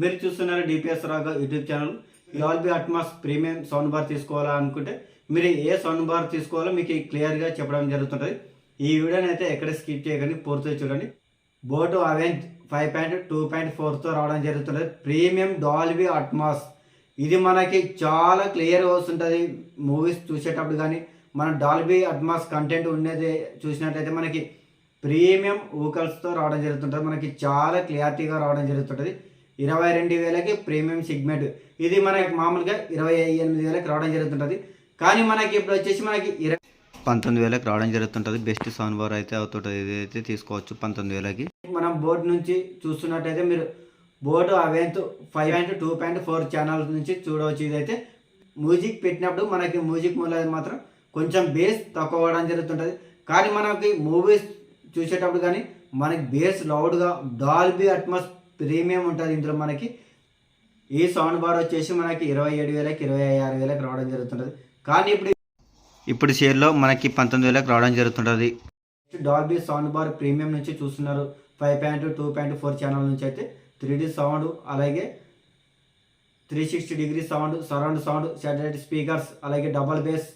మీరు చూస్తున్నారు DPS Raga YouTube channel. Dolby Atmos premium sound bar తీసుకోవాలా అనుకుంటే మీరు ఏ సౌండ్ బార్ తీసుకోవాలో మీకు క్లియర్గా చెప్పడం జరుగుతుంటుంది. ఈ వీడియోని అయితే ఎక్కడ స్కిప్ చేయకండి పూర్తిగా చూడండి. Boat Aavante five point two point ఫోర్తో రావడం జరుగుతుంది ప్రీమియం డాల్బీ అట్మాస్ ఇది మనకి చాలా క్లియర్ వస్తుంటుంది మూవీస్ చూసేటప్పుడు కానీ. మన డాల్బీ అట్మాస్ కంటెంట్ ఉండేది చూసినట్లయితే మనకి ప్రీమియం ఊకల్స్తో రావడం జరుగుతుంటుంది. మనకి చాలా క్లియారిటీగా రావడం జరుగుతుంటుంది. ఇరవై రెండు వేలకి ప్రీమియం సిగ్మెంట్. ఇది మనకి మామూలుగా ఇరవై ఎనిమిది వేలకి రావడం జరుగుతుంటుంది. కానీ మనకి ఇప్పుడు వచ్చేసి మనకి ఇరవై పంతొమ్మిది వేలకు రావడం జరుగుతుంటుంది. బెస్ట్ సౌండ్ బార్ అయితే అవుతుంటుంది. ఇది అయితే తీసుకోవచ్చు పంతొమ్మిది వేలకి. మనం బోర్డు నుంచి చూస్తున్నట్టయితే మీరు Boat Aavante five point two point four channel నుంచి చూడవచ్చు. ఇదైతే మ్యూజిక్ పెట్టినప్పుడు మనకి మ్యూజిక్ మూల మాత్రం కొంచెం బేస్ తక్కువ అవ్వడం జరుగుతుంటుంది. కానీ మనకి మూవీస్ చూసేటప్పుడు కానీ మనకి బేస్ లౌడ్గా డాల్బీ అట్మాస్ ప్రీమియం ఉంటుంది ఇందులో మనకి. ఈ సౌండ్ బార్ వచ్చేసి మనకి ఇరవై ఏడు వేలకి ఇరవై ఆరు వేలకు రావడం జరుగుతుంటుంది. కానీ ఇప్పుడు ఇప్పుడు షేర్లో మనకి పంతొమ్మిది వేలకు రావడం జరుగుతుంటుంది. డాల్బీ సౌండ్ బార్ ప్రీమియం నుంచి చూస్తున్నారు. Five point two point four channel నుంచి అయితే త్రీ సౌండ్ అలాగే three sixty degree sound surround sound satellite speakers అలాగే డబల్ బేస్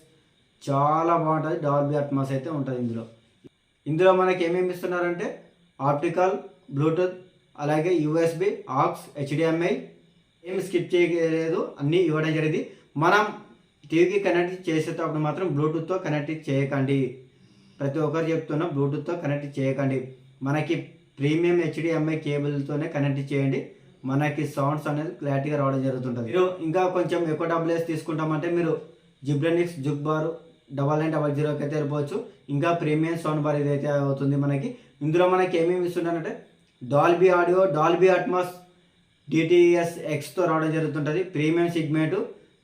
చాలా బాగుంటుంది. డాల్బీ అట్మాస్ అయితే ఉంటుంది ఇందులో. ఇందులో మనకి ఏమేమి ఇస్తున్నారంటే ఆప్టికల్ బ్లూటూత్ అలాగే యూఎస్బి ఆక్స్ హెచ్డిఎంఐ ఏమి స్కిప్ చేయలేదు అన్నీ ఇవ్వడం జరిగింది. మనం టీవీకి కనెక్ట్ చేసేటప్పుడు మాత్రం బ్లూటూత్తో కనెక్ట్ చేయకండి. ప్రతి ఒక్కరు చెప్తున్నా బ్లూటూత్తో కనెక్ట్ చేయకండి. మనకి ప్రీమియం హెచ్డిఎంఐ కేబుల్తోనే కనెక్ట్ చేయండి. మనకి సౌండ్స్ అనేది క్లారిటీగా రావడం జరుగుతుంటుంది. మీరు ఇంకా కొంచెం ఎక్కువ డబ్బులు వేసి తీసుకుంటామంటే మీరు Zebronics Juke bar double nine double జీరోకి అయితే వెళ్ళిపోవచ్చు. ఇంకా ప్రీమియం సౌండ్ బార్ ఇదైతే అవుతుంది మనకి ఇందులో మనకి ఏమేమి ఇస్తున్నారంటే Dolby audio Dolby Atmos DTS ఎక్స్తో రావడం జరుగుతుంటుంది. Premium segment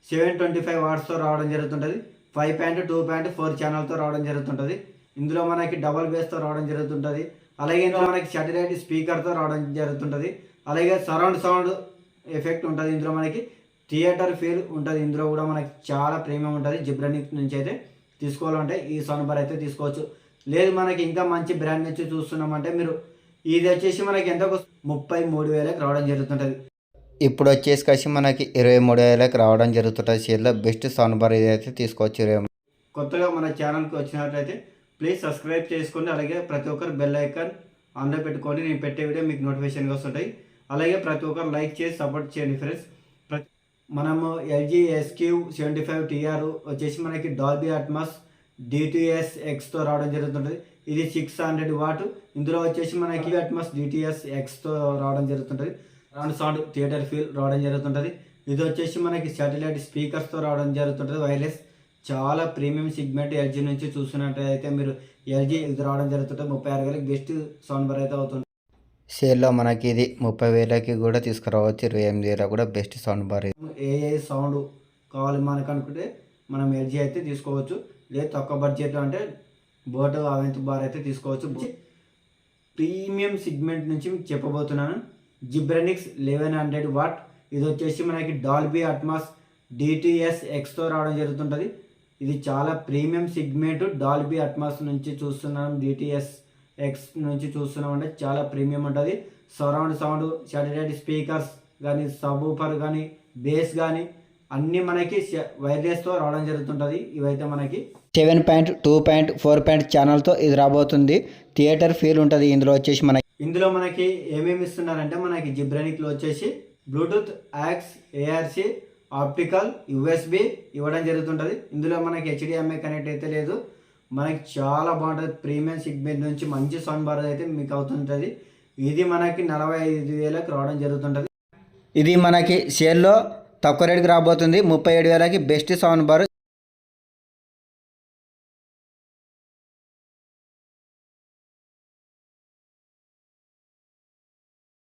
seven twenty five వాట్స్తో రావడం జరుగుతుంటుంది. Five point two point four ఛానల్తో రావడం జరుగుతుంటుంది. ఇందులో మనకి డబల్ బేస్తో రావడం జరుగుతుంటుంది. అలాగే ఇందులో మనకి సాటిలైట్ స్పీకర్తో రావడం జరుగుతుంటుంది. అలాగే సరౌండ్ సౌండ్ ఎఫెక్ట్ ఉంటుంది ఇందులో మనకి. థియేటర్ ఫీల్ ఉంటుంది. ఇందులో కూడా మనకి చాలా ప్రీమియం ఉంటుంది. జిబ్రనిక్ నుంచి అయితే తీసుకోవాలంటే ఈ సౌండ్ బార్ అయితే తీసుకోవచ్చు. లేదు మనకి ఇంకా మంచి బ్రాండ్ నుంచి చూస్తున్నామంటే మీరు ఇది వచ్చేసి మనకి ఎంత ముప్పై మూడు వేలకు రావడం జరుగుతుంటుంది. ఇప్పుడు వచ్చేసి కలిసి మనకి ఇరవై మూడు వేలకు రావడం జరుగుతుంటుంది షేర్లో బెస్ట్ సౌండ్ బార్ ఇదైతే తీసుకోవచ్చు ఇరవై కొత్తగా మన ఛానల్కి వచ్చినట్లయితే ప్లీజ్ సబ్స్క్రైబ్ చేసుకోండి. అలాగే ప్రతి ఒక్కరు బెల్ ఐకాన్ ఆన్లో పెట్టుకోండి. నేను పెట్టే వీడియో మీకు నోటిఫికేషన్గా వస్తుంటాయి. అలాగే ప్రతి ఒక్కరు లైక్ చేసి సపోర్ట్ చేయండి ఫ్రెండ్స్. మనము LG SQ seventy five TR వచ్చేసి మనకి డాల్బీ అట్మాస్ డిటిఎస్ ఎక్స్తో రావడం జరుగుతుంటుంది. ఇది సిక్స్ హండ్రెడ్ వాట్. ఇందులో వచ్చేసి మనకి అట్మాస్ డిటిఎస్ ఎక్స్తో రావడం జరుగుతుంటుంది. రౌండ్ సౌండ్ థియేటర్ ఫీల్ రావడం జరుగుతుంటుంది. ఇది వచ్చేసి మనకి శాటిలైట్ స్పీకర్స్తో రావడం జరుగుతుంటుంది వైర్లెస్. చాలా ప్రీమియం సిగ్మెంట్ ఎల్జీ నుంచి చూస్తున్నట్టయితే మీరు ఎల్జీ ఇది రావడం జరుగుతుంటుంది ముప్పై ఆరు వేలకి బెస్ట్ సౌండ్ బార్ అయితే అవుతుంది. సేల్లో మనకి ఇది ముప్పై వేలకి కూడా తీసుకురావచ్చు. ఇరవై ఎనిమిది వేల కూడా బెస్ట్ సౌండ్ బార్ ఏ ఏ సౌండ్ కావాలి మనకు అనుకుంటే మనం ఎల్జీ అయితే తీసుకోవచ్చు. లేదు తక్కువ బడ్జెట్ అంటే బోట్ అవెంత్ బార్ అయితే తీసుకోవచ్చు. ప్రీమియం సిగ్మెంట్ నుంచి మీకు చెప్పబోతున్నాను. Zebronics eleven hundred watt. ఇది వచ్చేసి మనకి డాల్బీ అట్మాస్ డిటిఎస్ ఎక్స్తో రావడం జరుగుతుంటుంది. ఇది చాలా ప్రీమియం సిగ్మెంట్ డాల్బీ అట్మాస్ నుంచి చూస్తున్నాం. డిటిఎస్ ఎక్స్ నుంచి చూస్తున్నాం అంటే చాలా ప్రీమియం ఉంటుంది. సరౌండ్ సౌండ్ శాటిలైట్ స్పీకర్స్ కానీ సబూఫర్ కానీ బేస్ కానీ అన్నీ మనకి వైర్లెస్తో రావడం జరుగుతుంటుంది. ఇవైతే మనకి seven point two point four point ఛానల్తో ఇది రాబోతుంది. థియేటర్ ఫీల్ ఉంటుంది. ఇందులో వచ్చేసి మనకి ఇందులో మనకి ఏమేమి ఇస్తున్నారంటే మనకి జిబ్రానిక్లో వచ్చేసి Bluetooth aux ARC optical USB ఇవ్వడం జరుగుతుంటుంది. ఇందులో మనకి హెచ్డిఎంఐ కనెక్ట్ అయితే లేదు. మనకి చాలా బాగుంటుంది. ప్రీమియం సిగ్మెంట్ నుంచి మంచి సౌండ్ బార్ అయితే మీకు అవుతుంటుంది. ఇది మనకి నలభై ఐదు వేలకు రావడం జరుగుతుంటుంది. ఇది మనకి షేర్లో తక్కువ రేటుకి రాబోతుంది. ముప్పై ఏడు వేలకి బెస్ట్ సౌండ్ బార్